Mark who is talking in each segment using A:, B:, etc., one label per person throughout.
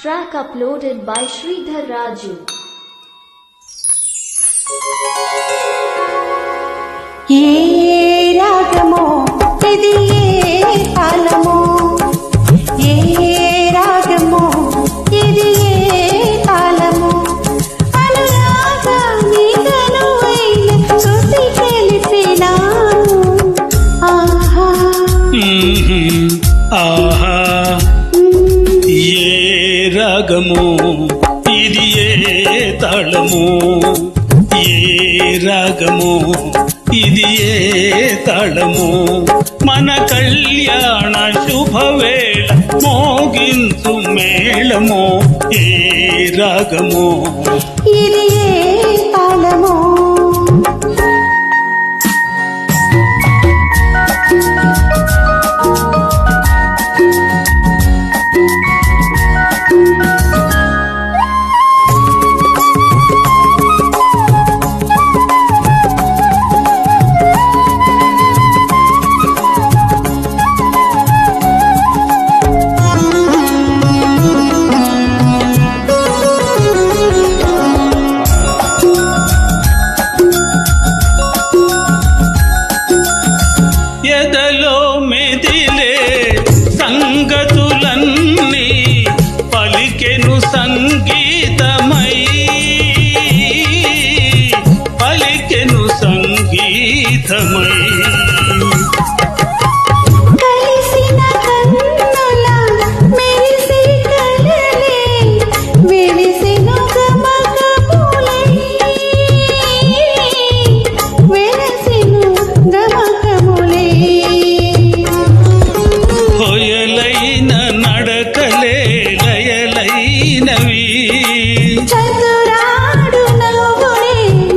A: Track uploaded by Sridhar Raju.
B: ఏ రాగమో ఇది ఏ తాళమో ఏ రాగమో ఇది ఏ తాళమో అనురాగాని కనువైన శృతి తెలిపినాను. ఆహా.
C: ఆహా. రాగము ఇది ఏ తాళము? ఏ రాగము ఇది ఏ తాళము? మన కళ్యాణ శుభవేళ మోగించు మేళము ఏ రాగము?
B: ఇది ఏ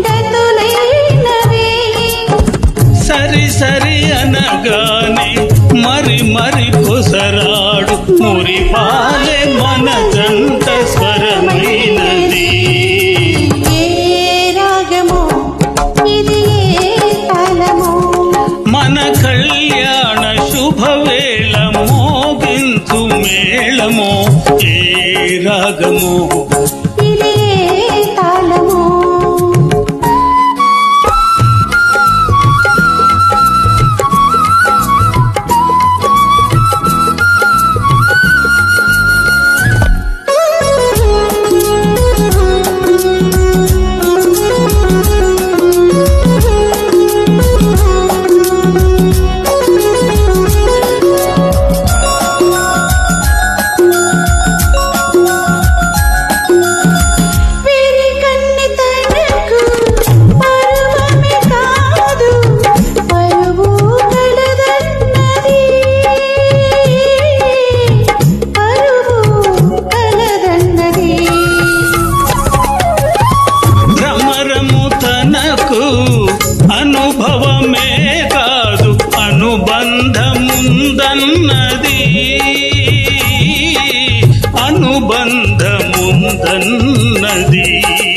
B: గతులైనవే
C: సరి సరి అనగానే మరి మరి కొసరాడు మురి పాలే మన జంట స్వరమైనది. మన కళ్యాణ శుభవేళ మోగించు మేళము ఏ రాగము ఉందన్నది అనుబంధముందన్నది.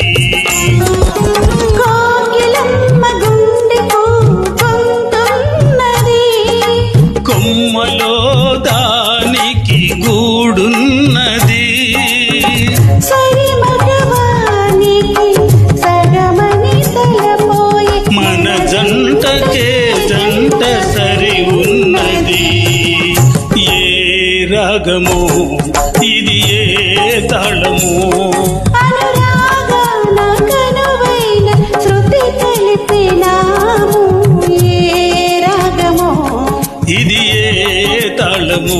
C: రాగము ఇది ఏ తాళము ఇది ఏ తాళము